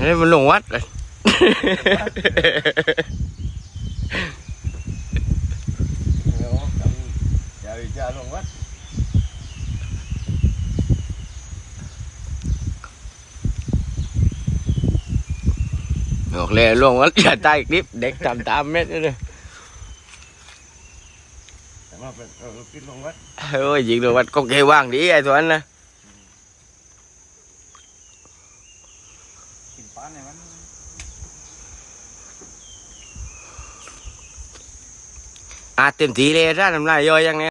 ให้มันลงวัดเลยเดี๋ยวทำอย่าอย่าลงวัดบอกเลยลงวัดอย่าตายคลิปเด็กทำตามเม็ดเลยแต่ว่าเป็นเออปิดลงวัดเฮ้ยยิงลงวัดก็เกว่างดีไอ้ตัวนั้นนะ กินป้าเนี่ยมันอาเต็มทีเลยร้าน้ำลายย่อยยังไง